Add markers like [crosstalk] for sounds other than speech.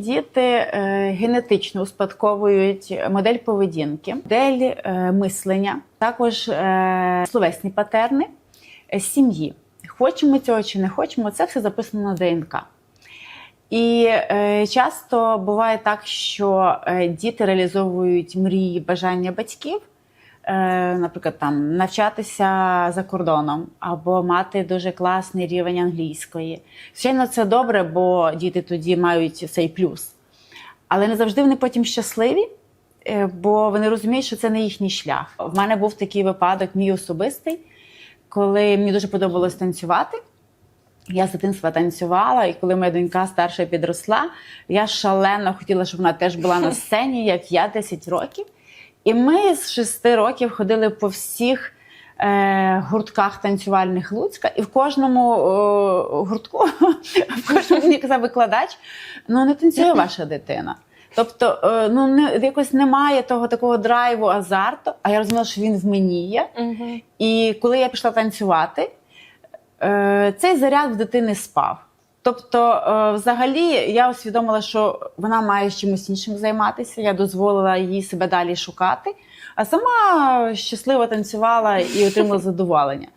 Діти е, генетично успадковують модель поведінки, модель е, мислення, також е, словесні патерни сім'ї. Хочемо цього чи не хочемо, це все записано на ДНК. І часто буває так, що діти реалізовують мрії, бажання батьків, наприклад, там навчатися за кордоном або мати дуже класний рівень англійської. Звичайно, це добре, бо діти тоді мають цей плюс. Але не завжди вони потім щасливі, е, бо вони розуміють, що це не їхній шлях. В мене був такий випадок, мій особистий, коли мені дуже подобалось танцювати. Я з дитинства танцювала, і коли моя донька старша підросла, я шалено хотіла, щоб вона теж була на сцені, як я 10 років. І ми з 6 років ходили по всіх е, гуртках танцювальних Луцька, і в кожному е, гуртку, [laughs] в кожному мені казав викладач, ну не танцює ваша дитина. Тобто, е, ну не якось немає того такого драйву, азарту. А я розуміла, що він в мені є. І коли я пішла танцювати, е, цей заряд в дитини спав. Тобто, е, взагалі, я усвідомила, що вона має чимось іншим займатися. Я дозволила їй себе далі шукати, а сама щасливо танцювала і отримала задоволення.